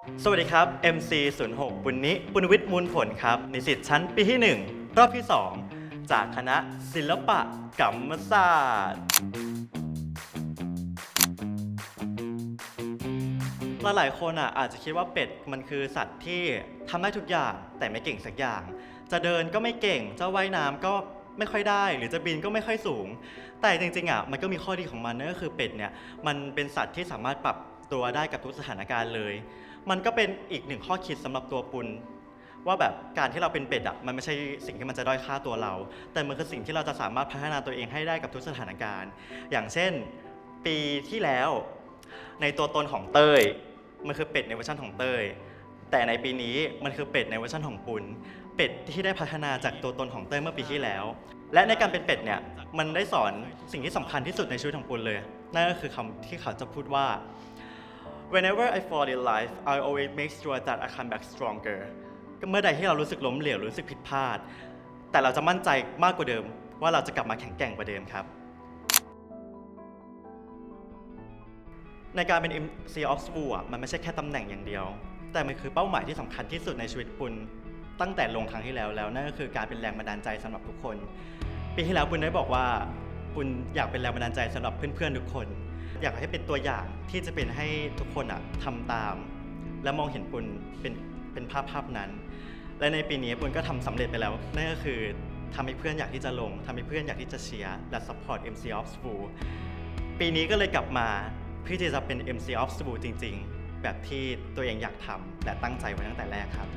สวัสดีครับ MC 0 6บุญนิบุญวิทย์มูลผลครับนิสิตชั้นปีที่ 1 รอบที่ 2 จากคณะศิลปะกรรมศาสตร์หลายคนอะอาจจะคิดว่าเป็ดมันคือสัตว์ที่ทำได้ทุกอย่างแต่ไม่เก่งสักอย่าง จะเดินก็ไม่เก่งจะว่ายน้ำก็ไม่ค่อยได้ หรือจะบินก็ไม่ค่อยสูง แต่จริงๆอะมันก็มีข้อดีของมันนั่นก็คือเป็ดเนี่ยมันเป็นสัตว์ที่สามารถปรับตัวได้กับทุกสถานการณ์เลย มันก็เป็นอีกหนึ่งข้อคิดสำหรับตัวปุณว่าแบบการที่เราเป็นเป็ดอะมันไม่ใช่สิ่งที่มันจะด้อยค่าตัวเรา แต่มันคือสิ่งที่เราจะสามารถพัฒนาตัวเองให้ได้กับทุกสถานการณ์ อย่างเช่น ปีที่แล้ว ในตัวตนของเต้ยมันคือเป็ดในเวอร์ชันของเต้ยแต่ในปีนี้มันคือเป็ดในเวอร์ชันของปุณเป็ดที่ได้พัฒนาจากตัวตนของเต้ยเมื่อปีที่แล้ว และในการเป็นเป็ดเนี่ยมันได้สอนสิ่งที่สำคัญที่สุดในชีวิตของปุณเลยนั่นก็คือคำที่เขาจะพูดว่า whenever I fall in life I always make sure that I come back stronger เมื่อใดที่เรารู้สึกล้มเหลวรู้สึกผิดพลาด แต่เราจะมั่นใจมากกว่าเดิม ว่าเราจะกลับมาแข็งแกร่งกว่าเดิมครับ ในการเป็น MC of School อ่มันไม่ใช่แค่ตำแหน่งอย่างเดียว แต่มันคือเป้าหมายที่สำคัญที่สุดในชีวิตปุณตั้งแต่ลงครั้งที่แล้วแล้วนั่นก็คือการเป็นแรงบันดาลใจสำหรับทุกคน ปีที่แล้วปุณได้บอกว่าปุณอยากเป็นแรงบันดาลใจสำหรับเพื่อนๆทุกคน อยากให้เป็นตัวอย่างที่จะเป็นให้ทุกคนอะทำตาม และมองเห็นปุณเป็นเป็นภาพภาพนั้น และในปีนี้ปุณก็ทำสำเร็จไปแล้วนั่นก็คือทำให้เพื่อนอยากที่จะลงทำให้เพื่อนอยากที่จะเชียร์และ support MC of School ปีนี้ก็เลยกลับมาเพื่อที่จะเป็น MC of School จริง ๆ แบบที่ตัวเองอยากทำและตั้งใจไว้ตั้งแต่แรกครับ